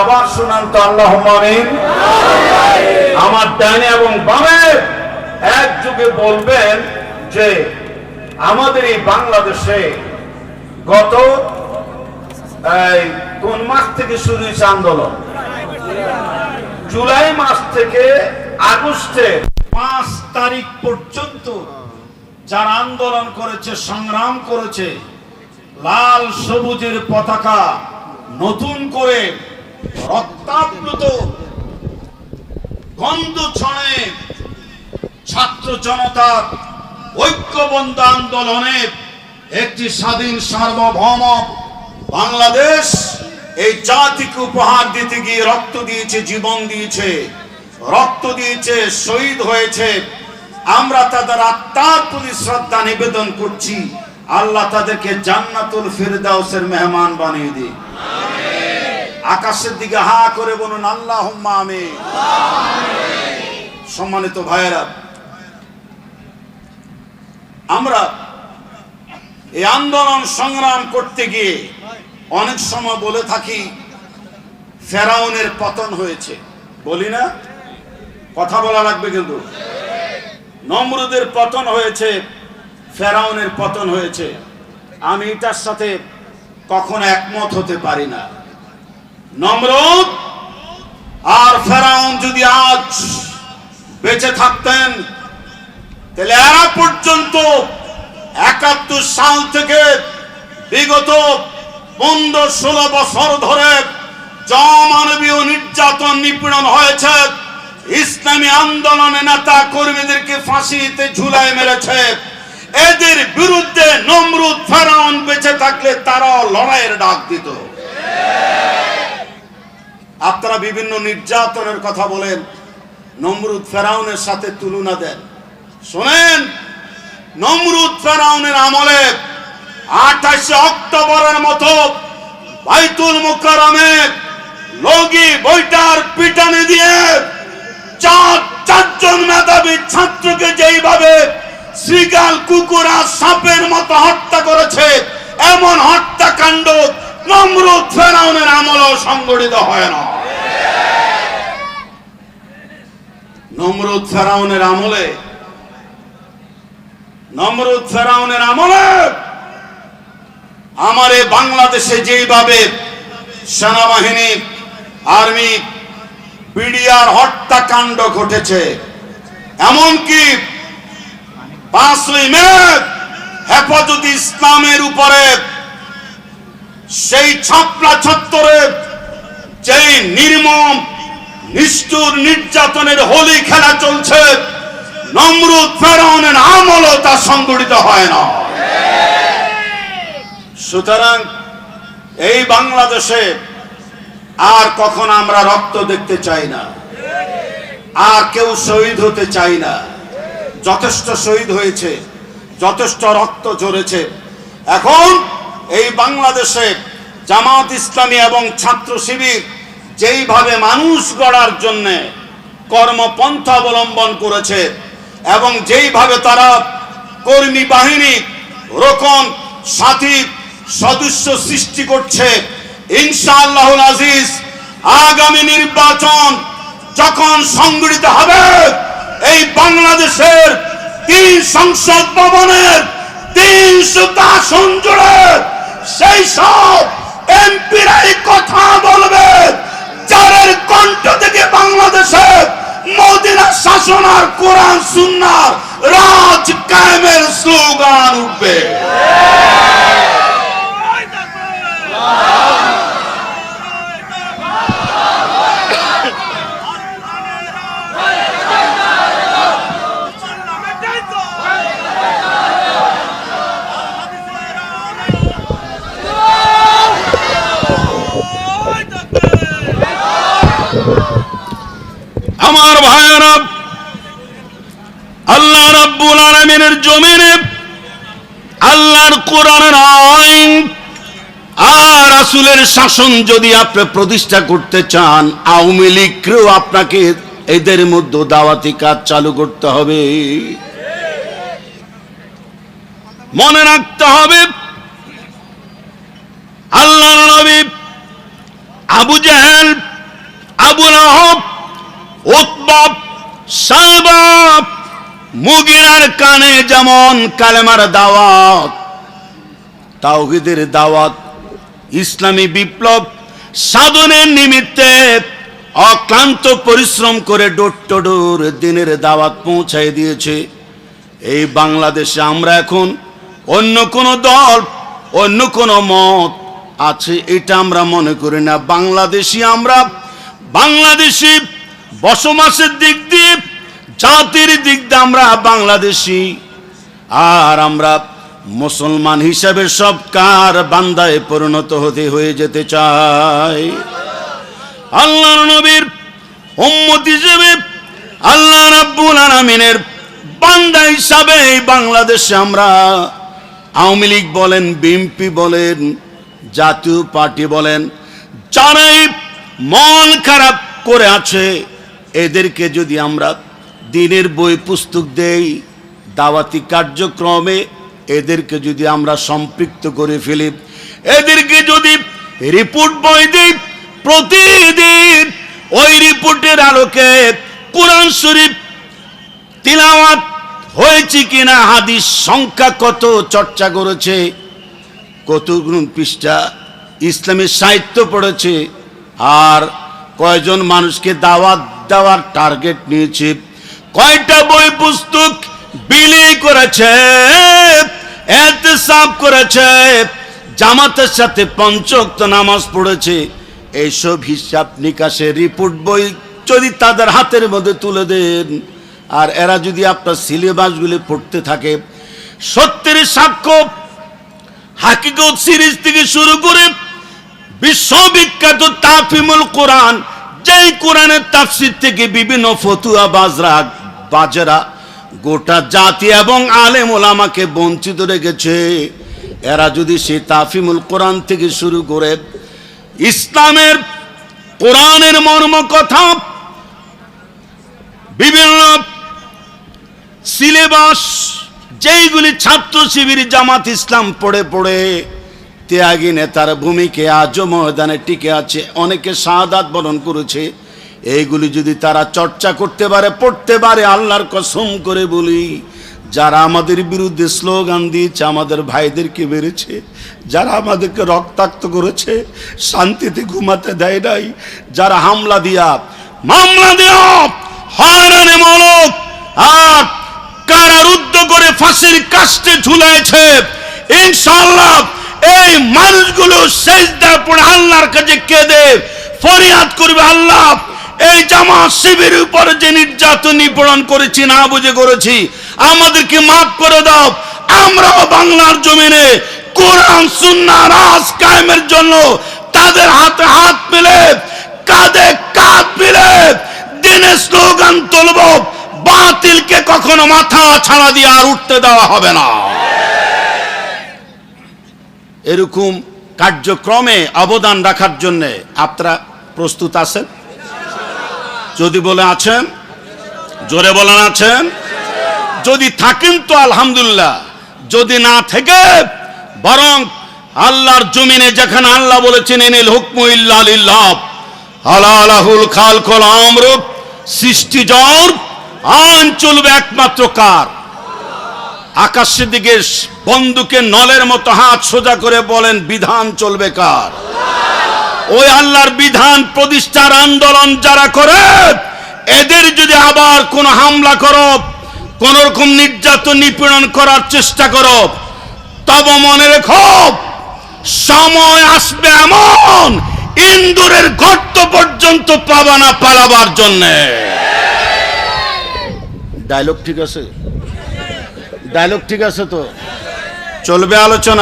আবার শুনান তো আল্লাহ আমার ডানে এবং বামে এক যুগে বলবেন যে, আমাদের এই বাংলাদেশে গত কোন মাস থেকে শুরু হয়েছে আন্দোলন? জুলাই মাস থেকে আগস্টের পাঁচ তারিখ পর্যন্ত যারা আন্দোলন করেছে, সংগ্রাম করেছে, লাল সবুজের পতাকা নতুন করে রক্তাপ্লুত গন্ধ ছড়ে ছাত্র জনতার ঐক্যবদ্ধ আন্দোলনে একটি স্বাধীন সার্বভৌম বাংলাদেশ, এই জাতিকে উপহার দিতে গিয়ে রক্ত দিয়েছে, জীবন দিয়েছে, রক্ত দিয়েছে, শহীদ হয়েছে। আমরা তাদের আত্মার প্রতি শ্রদ্ধা নিবেদন করছি। আল্লাহ তাদেরকে জান্নাতুল ফিরদাউসের মেহমান বানিয়ে দিই আকাশের দিকে হা করে বলুন আল্লাহ আমি সম্মানিত ভাইয়েরা, আমরা এই আন্দোলন সংগ্রাম করতে গিয়ে অনেক সময় বলে থাকি, ফেরাউনের পতন হয়েছে। বলি না, কথা বলা লাগবে কিন্তু। নমরুদের পতন হয়েছে, ফেরাউনের পতন হয়েছে। আমি এটার সাথে কখনো একমত হতে পারি না। নমরুদ আর ফেরাউন যদি আজ বেঁচে থাকতেন, তাহলে এরা পর্যন্ত একাত্তর সাল থেকে বিগত পনেরো ষোলো বছর ধরে জমানবীয় নির্যাতন নিপীড়ন হয়েছে। ইসলামী আন্দোলনে নেতা কর্মীদেরকে ফাঁসিতে ঝুলাই মেরেছে। এদের বিরুদ্ধে নমরুদ, ফেরাউন বেঁচে থাকলে তারাও লড়াইয়ের ডাক দিত। আপনারা বিভিন্ন নির্যাতনের কথা বলেন, নমরুদ ফেরাউনের সাথে তুলনা দেন। শোনেন, নমরুদ ফেরাউনের আমলে আঠাশে অক্টোবরের মতো বাইতুল মুকারমে লগি বইটার পিটানি দিয়ে চার, চারজন মেধাবী ছাত্রকে যেইভাবে শ্রীগাল কুকুরা সাপের মতো হত্যা করেছে, এমন হত্যাকাণ্ড নমরুদ ফেরাউনের আমলেও সংগঠিত হয় না। নমরুদ ফেরাউনের আমলে। নমরুদ ফেরাউনের আমলে। আমার বাংলাদেশে যেইভাবে সেনাবাহিনী, আর্মি বিডিআর হত্যাকাণ্ড ঘটেছে, এমনকি পাঁচই মে হেফাজত ইসলামের উপরে সেই ছাপলা ছত্তরে যেই নির্মম নিষ্ঠুর নির্যাতনের হোলি খেলা চলছে। নমরুদ ফেরাউনের আমলও তা সংগঠিত হয় না। সুতরাং এই বাংলাদেশে আর কখন আমরা রক্ত দেখতে চাই না, আর কেউ শহীদ হতে চাই না। যথেষ্ট শহীদ হয়েছে, যথেষ্ট রক্ত ঝরেছে। এখন এই বাংলাদেশে জামাত ইসলামী এবং ছাত্র শিবির যেইভাবে মানুষ গড়ার জন্য কর্মপন্থা অবলম্বন করেছে এবং যেইভাবে তারা কর্মী বাহিনী, রোকন, সাথী, সদস্য সৃষ্টি করছে ইনশাআল্লাহ আজিজ আগামী নির্বাচন যখন সংগঠিত হবে, এই বাংলাদেশের তিন সংসদ ভবনের তিনশো সেই সব এমপিরাই কথা বলবে। যাদের কণ্ঠ থেকে বাংলাদেশে মদিনা শাসন আর কোরআন সুন্নার রাজ কায়েমের স্লোগান উঠবে। আমার ভাইয়েরা আল্লাহ রাব্বুল আলামিনের জমিনে আল্লাহর কোরআনের আইন আর রাসূলের শাসন যদি আপনি প্রতিষ্ঠা করতে চান, আওয়ামী লীগকেও আপনাকে এদের মধ্যে দাওয়াতি কাজ চালু করতে হবে। মনে রাখতে হবে আল্লাহ নবী আবু জাহেল আবু লাহব উতবাব সাবাব মুগিরার কানে যেমন কালেমার দাওয়াত, তাওহিদের দাওয়াত, ইসলামী বিপ্লব সাধনের নিমিত্তে অক্লান্ত পরিশ্রম করে ডোর দিনের দাওয়াত পৌঁছায় দিয়েছে। এই বাংলাদেশে আমরা এখন অন্য কোন দল, অন্য কোন মত আছে, এটা আমরা মনে করি না। বাংলাদেশি আমরা, বাংলাদেশি বসবাসের দিক দিয়ে, জাতির দিক দিয়ে আমরা বাংলাদেশি। আর আমরা মুসলমান হিসাবে সব কার বান্দায় পরিণত হতে হয়ে যেতে চাই। আল্লাহর নবীর উম্মত হিসেবে আল্লাহ রাব্বুল আলামিনের বান্দা হিসাবে এই বাংলাদেশে আমরা আওয়ামী লীগ বলেন, বিএনপি বলেন, জাতীয় পার্টি বলেন, যারাই মন খারাপ করে আছে এদেরকে যদি আমরা দিনের বই পুস্তক দেই, দাওয়াতি কার্যক্রমে এদেরকে যদি আমরা সম্পৃক্ত করে ফেলি, এদেরকে যদি রিপোর্ট বই দিই, প্রতিদিন ওই রিপোর্টের আলোকে কোরআন শরীফ তিলাওয়াত হয়েছে কিনা, হাদিস সংখ্যা কত চর্চা করেছে কতগুলো পৃষ্ঠা ইসলামের সাহিত্য পড়েছে, আর কয়জন মানুষকে দাওয়াত দেওয়ার টার্গেট নিয়েছে। কয়টা বই পুস্তক বিলি করেছে, এহতেসাব করেছে, জামাতের সাথে পঞ্চক্ত নামাজ পড়েছে, এইসব হিসাব নিকাশের রিপোর্ট বই যদি তাদের হাতের মধ্যে তুলে দেন, আর এরা যদি আপনার সিলেবাসগুলি পড়তে থাকে সত্যের সাক্ষ্য, হাকিকত সিরিজ থেকে শুরু করে বিশ্ববিখ্যাত তাফিমুল কোরআন যেই কোরআনের তাফসির থেকে বিভিন্ন ফতুয়া বাজরা বাজরা গোটা জাতি এবং আলেম ওলামাকে বঞ্চিত রেখেছে। এরা যদি সে তাফিমুল কোরআন থেকে শুরু করে ইসলামের কোরআনের মর্ম কথা বিভিন্ন সিলেবাস, যেইগুলি ছাত্র শিবির জামাত ইসলাম পড়ে পড়ে ত্যাগী নেতার ভূমিকে আজও ময়দানে টিকে আছে। অনেকে শাহাদাত বরণ করেছে। এইগুলি যদি তারা চর্চা করতে পারে, পড়তে পারে, আল্লাহর কসম করে বলি, যারা আমাদের বিরুদ্ধে স্লোগান দিয়েছে, আমাদের ভাইদেরকে বেড়েছে যারা আমাদেরকে রক্তাক্ত করেছে, শান্তিতে ঘুমাতে দেয় নাই, যারা হামলা দিয়া, মামলা দিয়া হয়রানি মূলক আর কারারুদ্ধ করে ফাঁসির কাস্টে ঝুলাইছে, ইনশাআল্লাহ এই মানুষগুলো শেষদার পড়ে আল্লাহর কাছে কেঁদে ফরিয়াদ করবে, আল্লাহ, এই জামা শিবির উপরে যে নির্যাতন নিপীড়ন করেছি, না বুঝে করেছি, আমাদেরকে মাফ করে দাও। আমরাও বাংলার জমিনে কোরআন সুন্নাহ রাজ কায়েমের জন্য তাদের হাতে হাত মিলে, কাঁধে কাঁধ মিলে দিনে স্লোগান তুলব, বাতিলকে কখনো মাথা ছাড়া দিয়ে আর উঠতে দেওয়া হবে না। এরকম কার্যক্রমে অবদান রাখার জন্য আপনারা প্রস্তুত আছেন? যদি বলে আছেন, জোরে বলেন আছেন। যদি থাকেন তো আলহামদুলিল্লাহ। যদি না থেকে, বরং আল্লাহর জমিনে যেখানে আল্লাহ বলেছেন এনিল হুকমু ইল্লা লিল্লাহ। আলাহুল খাল খোল আমরূপ সৃষ্টি জর আইন চলবে একমাত্র কার? আকাশের দিকে বন্দুকের নলের মতো হাত সোজা করে বলেন, বিধান চলবে কার? ওই আল্লাহর বিধান, প্রতিষ্ঠার আন্দোলন যারা করে, এদের যদি আবার কোন হামলা করো, কোন রকম নির্যাতন নিপীড়ন করার চেষ্টা করো, তব মনে রেখো, সময় আসবে এমন ইন্দুরের গর্ত পর্যন্ত পাবা না পালাবার জন্যে। ডায়লগ ঠিক আছে? ডায়লগ ঠিক আছে তো। চলবে আলোচনা।